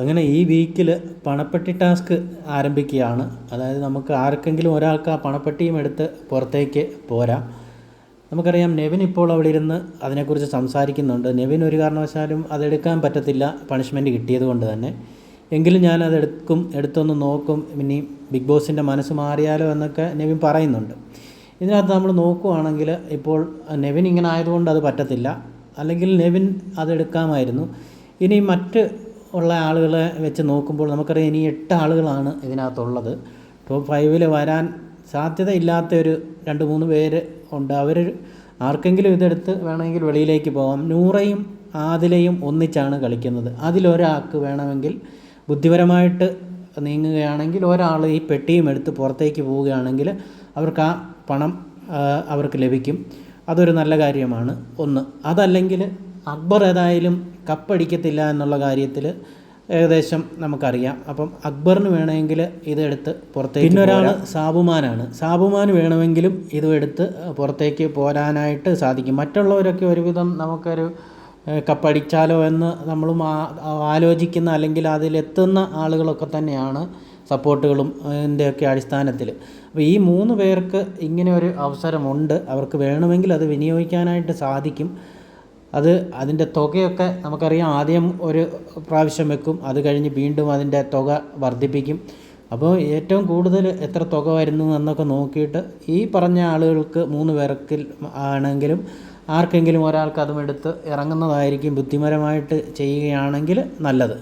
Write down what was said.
അങ്ങനെ ഈ വീക്കിൽ പണപ്പെട്ടി ടാസ്ക് ആരംഭിക്കുകയാണ്. അതായത് നമുക്ക് ആർക്കെങ്കിലും ഒരാൾക്ക് ആ പണപ്പെട്ടിയും എടുത്ത് പുറത്തേക്ക് പോരാം. നമുക്കറിയാം നെവിൻ ഇപ്പോൾ അവിടെ ഇരുന്ന് അതിനെക്കുറിച്ച് സംസാരിക്കുന്നുണ്ട്. നെവിൻ ഒരു കാരണവശാലും അതെടുക്കാൻ പറ്റത്തില്ല പണിഷ്മെന്റ് കിട്ടിയത് കൊണ്ട് തന്നെ. എങ്കിലും ഞാൻ അതെടുക്കും എടുത്തൊന്ന് നോക്കും ഇനി ബിഗ് ബോസിന്റെ മനസ്സ് മാറിയാലോ എന്നൊക്കെ നെവിൻ പറയുന്നുണ്ട്. ഇതിനകത്ത് നമ്മൾ നോക്കുവാണെങ്കിൽ ഇപ്പോൾ നെവിൻ ഇങ്ങനെ ആയതുകൊണ്ട് അത് പറ്റത്തില്ല. അല്ലെങ്കിൽ നെവിൻ അതെടുക്കാമായിരുന്നു. ഇനി മറ്റ് ഉള്ള ആളുകളെ വെച്ച് നോക്കുമ്പോൾ നമുക്കറിയാം ഇനി എട്ട് ആളുകളാണ് ഇതിനകത്തുള്ളത്. ടോപ്പ് ഫൈവിൽ വരാൻ സാധ്യത ഇല്ലാത്ത ഒരു രണ്ട് മൂന്ന് പേര് ഉണ്ട്. അവർ ആർക്കെങ്കിലും ഇതെടുത്ത് വേണമെങ്കിൽ വെളിയിലേക്ക് പോകാം. നൂറയും ആദിലയും ഒന്നിച്ചാണ് കളിക്കുന്നത്. അതിലൊരാൾക്ക് വേണമെങ്കിൽ ബുദ്ധിപരമായിട്ട് നീങ്ങുകയാണെങ്കിൽ ഒരാൾ ഈ പെട്ടിയും എടുത്ത് പുറത്തേക്ക് പോവുകയാണെങ്കിൽ അവർക്ക് ആ പണം അവർക്ക് ലഭിക്കും. അതൊരു നല്ല കാര്യമാണ്. ഒന്ന് അതല്ലെങ്കിൽ അക്ബർ ഏതായാലും കപ്പടിക്കത്തില്ല എന്നുള്ള കാര്യത്തിൽ ഏകദേശം നമുക്കറിയാം. അപ്പം അക്ബറിന് വേണമെങ്കിൽ ഇതെടുത്ത് പുറത്തേക്ക് പിന്നെ ഒരാൾ സാബുമാനാണ്. സാബുമാൻ വേണമെങ്കിലും ഇതും എടുത്ത് പുറത്തേക്ക് പോരാനായിട്ട് സാധിക്കും. മറ്റുള്ളവരൊക്കെ ഒരുവിധം നമുക്കൊരു കപ്പടിച്ചാലോ എന്ന് നമ്മളും ആലോചിക്കുന്ന അല്ലെങ്കിൽ അതിലെത്തുന്ന ആളുകളൊക്കെ തന്നെയാണ് സപ്പോർട്ടുകളും ഇതിന്റെയൊക്കെ അടിസ്ഥാനത്തിൽ അപ്പോൾ ഈ മൂന്ന് പേർക്ക് ഇങ്ങനെ ഒരു അവസരമുണ്ട്. അവർക്ക് വേണമെങ്കിൽ അത് വിനിയോഗിക്കാനായിട്ട് സാധിക്കും. അത് അതിന്റെ തുകയൊക്കെ നമുക്കറിയാം. ആദ്യം ഒരു പ്രാവശ്യം വെക്കും. അത് കഴിഞ്ഞ് വീണ്ടും അതിന്റെ തുക വർദ്ധിപ്പിക്കും. അപ്പോൾ ഏറ്റവും കൂടുതൽ എത്ര തുക വരുന്നു എന്നൊക്കെ നോക്കിയിട്ട് ഈ പറഞ്ഞ ആളുകൾക്ക് മൂന്ന് പേർക്കിൽ ആണെങ്കിലും ആർക്കെങ്കിലും ഒരാൾക്ക് അതുമെടുത്ത് ഇറങ്ങുന്നതായിരിക്കും ബുദ്ധിപരമായിട്ട് ചെയ്യുകയാണെങ്കിൽ നല്ലത്.